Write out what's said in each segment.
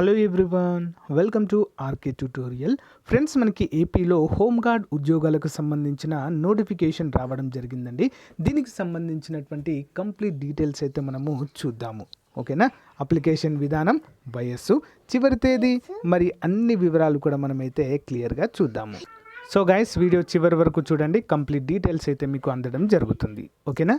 Hello everyone welcome to RK tutorial friends మనకి ఏపీలో home guard ఉద్యోగాలకు సంబంధించిన నోటిఫికేషన్ రావడం జరిగిందండి. దీనికి సంబంధించినటువంటి కంప్లీట్ డీటెయిల్స్ అయితే మనము చూద్దాము. ఓకేనా? అప్లికేషన్ విధానం వయస్సు చివరి తేదీ మరి అన్ని వివరాలు కూడా మనమైతే క్లియర్గా చూద్దాము. సో గైస్ వీడియో చివరి వరకు చూడండి. కంప్లీట్ డీటెయిల్స్ అయితే మీకు అందడం జరుగుతుంది. ఓకేనా?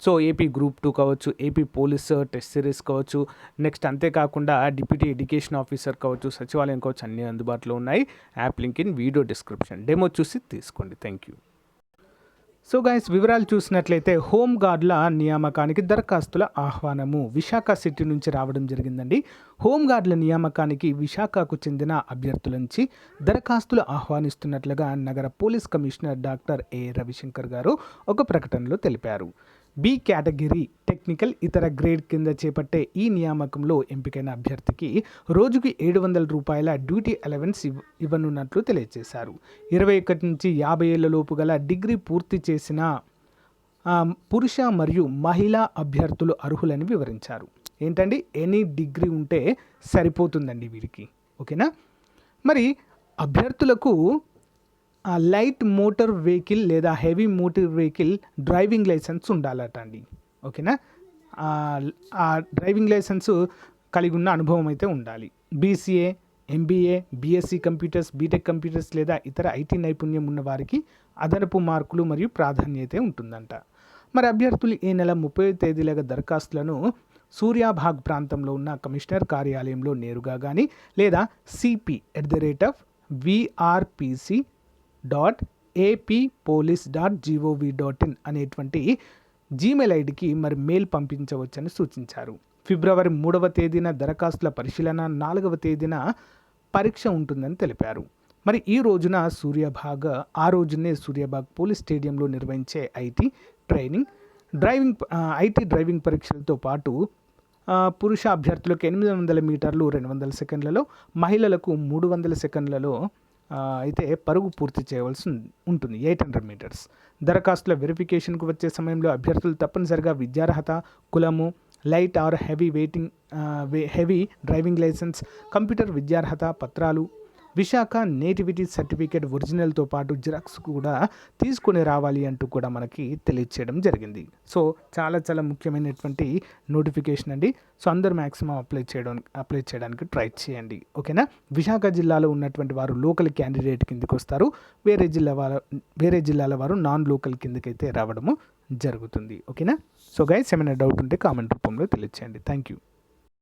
సో ఏపీ గ్రూప్ టూ కావచ్చు ఏపీ పోలీస్ టెస్ట్ సిరీస్ కావచ్చు నెక్స్ట్ అంతేకాకుండా డిప్యూటీ ఎడ్యుకేషన్ ఆఫీసర్ కావచ్చు సచివాలయం కావచ్చు అన్నీ అందుబాటులో ఉన్నాయి. App link in video description. Demo చూసి తీసుకోండి. Thank you. సో గైస్ వివరాలు చూసినట్లయితే హోంగార్డుల నియామకానికి దరఖాస్తుల ఆహ్వానము. విశాఖ సిటీ నుంచి రావడం జరిగిందండి. హోంగార్డుల నియామకానికి విశాఖకు చెందిన అభ్యర్థుల నుంచి దరఖాస్తులు ఆహ్వానిస్తున్నట్లుగా నగర police commissioner doctor A Ravishankar గారు ఒక ప్రకటనలో తెలిపారు. బి కేటగిరీ టెక్నికల్ ఇతర గ్రేడ్ కింద చేపట్టే ఈ నియామకంలో ఎంపికైన అభ్యర్థికి రోజుకి ఏడు వందల రూపాయల డ్యూటీ అలవెన్స్ ఇవ్ ఇవ్వనున్నట్లు తెలియజేశారు. ఇరవై ఒకటి నుంచి యాభై ఏళ్ళలోపు గల డిగ్రీ పూర్తి చేసిన పురుష మరియు మహిళా అభ్యర్థులు అర్హులని వివరించారు. ఏంటండి? ఎనీ డిగ్రీ ఉంటే సరిపోతుందండి వీరికి. ఓకేనా? మరి అభ్యర్థులకు లైట్ మోటార్ వెహికల్ లేదా heavy motor vehicle driving licence ఉండాలట అండి ఓకేనా? ఆ- డ్రైవింగ్ లైసెన్స్ కలిగి ఉన్న అనుభవం అయితే ఉండాలి. BCA MBA BSc computers BTech computers లేదా ఇతర ఐటీ నైపుణ్యం ఉన్న వారికి అదనపు మార్కులు మరియు ప్రాధాన్యత ఉంటుందంట. మరి అభ్యర్థులు ఈ నెల ముప్పై తేదీలగా దరఖాస్తులను సూర్యాభాగ్ ప్రాంతంలో ఉన్న కమిషనర్ కార్యాలయంలో నేరుగా కానీ లేదా CP at the rate of VRPC dot AP police dot GOV dot in అనేటువంటి జీమెయిల్ ఐడికి మరి మెయిల్ పంపించవచ్చని సూచించారు. ఫిబ్రవరి మూడవ తేదీన దరఖాస్తుల పరిశీలన నాలుగవ తేదీన పరీక్ష ఉంటుందని తెలిపారు. మరి ఈ రోజున సూర్యభాగ్ ఆ రోజునే సూర్యభాగ్ పోలీస్ స్టేడియంలో నిర్వహించే IT training driving IT driving పరీక్షలతో పాటు పురుష అభ్యర్థులకు ఎనిమిది వందల మీటర్లు రెండు వందల సెకండ్లలో మహిళలకు మూడు వందల సెకండ్లలో అయితే పరుగు పూర్తి చేయవలసి ఉంటుంది. Eight hundred metres. దరఖాస్తుల వెరిఫికేషన్కు వచ్చే సమయంలో అభ్యర్థులు తప్పనిసరిగా విద్యార్హత కులము light or heavy waiting heavy driving licence computer విద్యార్హత పత్రాలు విశాఖ నేటివిటీ సర్టిఫికేట్ ఒరిజినల్తో పాటు జిరాక్స్ కూడా తీసుకుని రావాలి అంటూ కూడా మనకి తెలియచేయడం జరిగింది. సో చాలా చాలా ముఖ్యమైనటువంటి నోటిఫికేషన్ అండి. సో అందరూ మ్యాక్సిమం అప్లై చేయడం అప్లై చేయడానికి ట్రై చేయండి. ఓకేనా? విశాఖ జిల్లాలో ఉన్నటువంటి వారు లోకల్ క్యాండిడేట్ కిందకి వస్తారు. వేరే జిల్లా వారు వేరే జిల్లాల వారు నాన్ లోకల్ కిందకైతే రావడము జరుగుతుంది. ఓకేనా? సో గైస్ ఏమైనా డౌట్ ఉంటే కామెంట్ రూపంలో తెలియచేయండి. Thank you